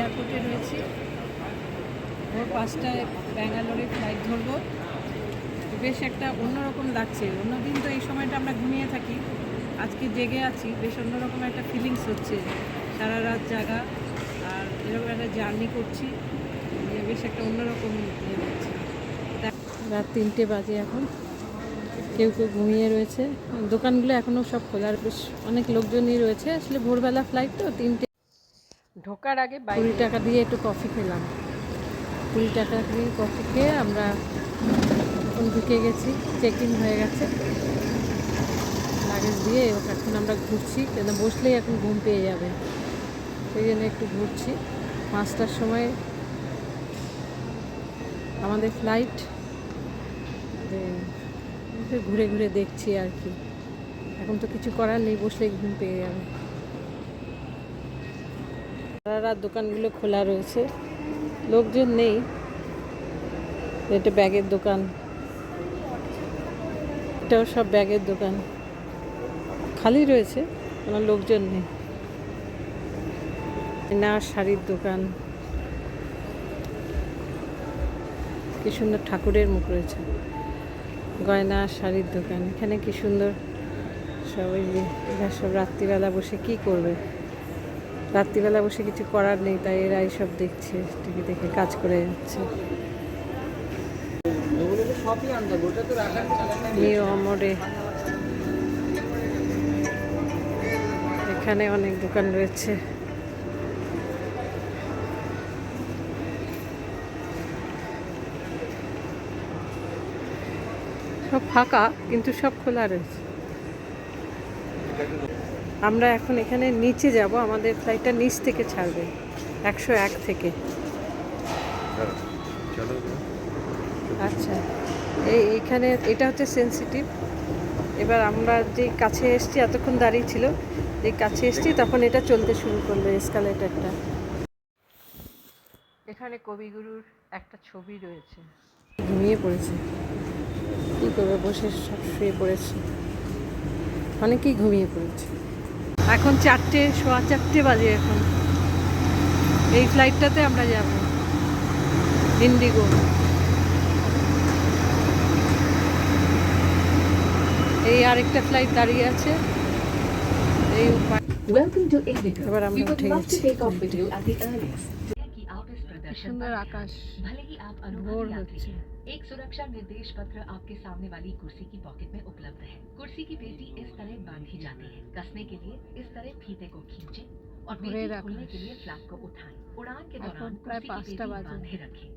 এয়ারপোর্টে রয়েছি। ভোর পাঁচটায় ব্যাঙ্গালোরে ফ্লাইট ধরবো। বেশ একটা অন্যরকম লাগছে। অন্যদিন তো এই সময়টা আমরা ঘুমিয়ে থাকি। আজকে জেগে আছি। বেশ অন্যরকম একটা ফিলিংস হচ্ছে। সারা রাত জাগা আর এরকম একটা জার্নি করছি। বেশ একটা অন্যরকম ইয়ে রাত তিনটে বাজে এখন। কেউ কেউ ঘুমিয়ে রয়েছে। দোকানগুলো এখনও সব খোলার বেশ অনেক লোকজনই রয়েছে। আসলে ভোরবেলা ফ্লাইট তো তিনটে ঢোকার আগে কুড়ি টাকা দিয়ে একটু কফি খেলাম। কুড়ি টাকা দিয়ে কফি খেয়ে আমরা এখন ঢুকে গেছি চেক ইন হয়ে গেছে। লাগেজ দিয়ে এখন আমরা ঘুরছি, কেন বসলেই এখন ঘুম পেয়ে যাবে। সেই জন্য একটু ঘুরছি। পাঁচটার সময় আমাদের ফ্লাইট ঘুরে ঘুরে দেখছি আর কি। এখন তো কিছু করার নেই, বসলেই ঘুম পেয়ে যাবে। সারা রাত দোকানগুলো খোলা রয়েছে। লোকজন নেই। এটা ব্যাগের দোকান। এটাও সব ব্যাগের দোকান। খালি রয়েছে, কোনো লোকজন নেই। না শাড়ির দোকান। কি সুন্দর ঠাকুরের মুখ রয়েছে। গয়না, শাড়ির দোকান। এখানে কি সুন্দর সবাই সব রাত্রিবেলা বসে কি করবে? রাত্রিবেলা বসে কিছু করার নেই, তাই এরা এইসব দেখছে, টিভি দেখে কাজ করে যাচ্ছে। এখানে অনেক দোকান রয়েছে। সব ফাঁকা, কিন্তু সব খোলা রয়েছে। আমরা এখন এখানে নিচে যাব আমাদের ফ্লাইটটা নিচ থেকে ছাড়বে একশো এক থেকে। আচ্ছা এই এইখানে এটা হচ্ছে সেন্সিটিভ এবার আমরা যে কাছে এসছি এতক্ষণ দাঁড়িয়ে ছিল যে কাছে এসছি তখন এটা চলতে শুরু করল এসকালেটারটা এখানে কবিগুরুর একটা ছবি রয়েছে। ঘুমিয়ে পড়েছে। কী করবে? বসে সব শুয়ে পড়েছে। অনেকেই ঘুমিয়ে পড়েছে। এখন চারটে সোয়া চারটে বাজে এখন। এই ফ্লাইটটাতে আমরা যাব। ইন্ডিগো এই আরেকটা ফ্লাইট দাঁড়িয়ে আছে। এই. এবার আমরা উঠে গেছি। সুন্দর पर আকাশ भले ही आप ভোর अनुभवी यात्री হচ্ছে हैं एक सुरक्षा निर्देश पत्र आपके सामने वाली कुर्सी की पॉकेट में उपलब्ध है कुर्सी की पेटी इस तरह बांधी जाती है कसने के लिए इस तरह फीते को खींचे और भोरे पेटी रखा खोलने है। के लिए फ्लैप को उठाएं उड़ान के এখন दौरान প্রায় कुर्सी की পাঁচটা पेटी বাজে। बांधे रखें